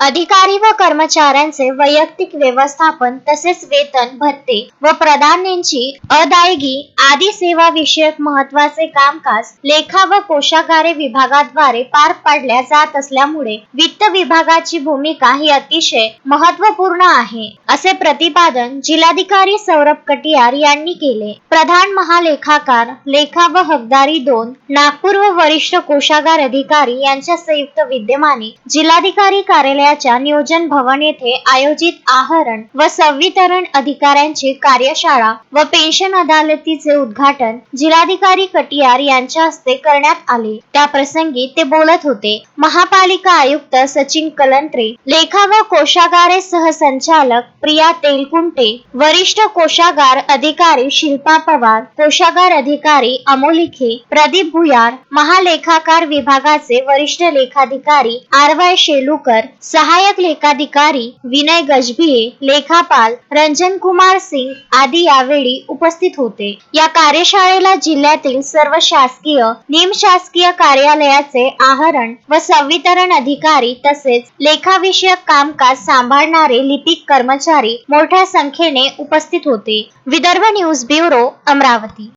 अधिकारी व कर्मचाऱ्यांचे वैयक्तिक व्यवस्थापन तसेच वेतन भत्ते व प्रदानांची अदायगी आदी सेवा विषयक महत्त्वाचे कामकाज लेखा व कोशागारे विभागाद्वारे पार पाडल्या जात असल्यामुळे वित्त विभागाची भूमिका ही अतिशय महत्त्वपूर्ण आहे असे प्रतिपादन जिल्हाधिकारी सौरभ कटियार यांनी केले. प्रधान महालेखाकार लेखा व हकदारी दोन नागपूर व वरिष्ठ कोशागार अधिकारी यांच्या संयुक्त विद्यमाने जिल्हाधिकारी कार्यालयाच्या नियोजन भवन येथे आयोजित आहरण व संवितरण अधिकाऱ्यांची कार्यशाळा व पेन्शन अदालतीचे उद्घाटन जिल्हाधिकारी कटियार यांच्या हस्ते करण्यात आले. त्या प्रसंगी ते बोलत होते. महापालिका आयुक्त सचिन कलंत्रे लेखा व कोशागारे सहसंचालक प्रिया तेलकुंटे वरिष्ठ कोशागार अधिकारी शिल्पा पवार कोशागार अधिकारी अमोलिखे प्रदीप भुयार महालेखाकार विभागाचे वरिष्ठ लेखाधिकारी आर वाय शेलुकर सहाय्यक लेखाधिकारी विनय गजभिये लेखापाल रंजन कुमार सिंग आदी यावेळी उपस्थित होते. या कार्यशाळेला जिल्ह्यातील सर्व शासकीय निमशासकीय कार्यालयाचे आहरण व संवितरण अधिकारी तसेच लेखाविषयक कामकाज सांभाळणारे लिपिक कर्मचारी मोठ्या संख्येने उपस्थित होते. Vidarbha news bureau Amravati.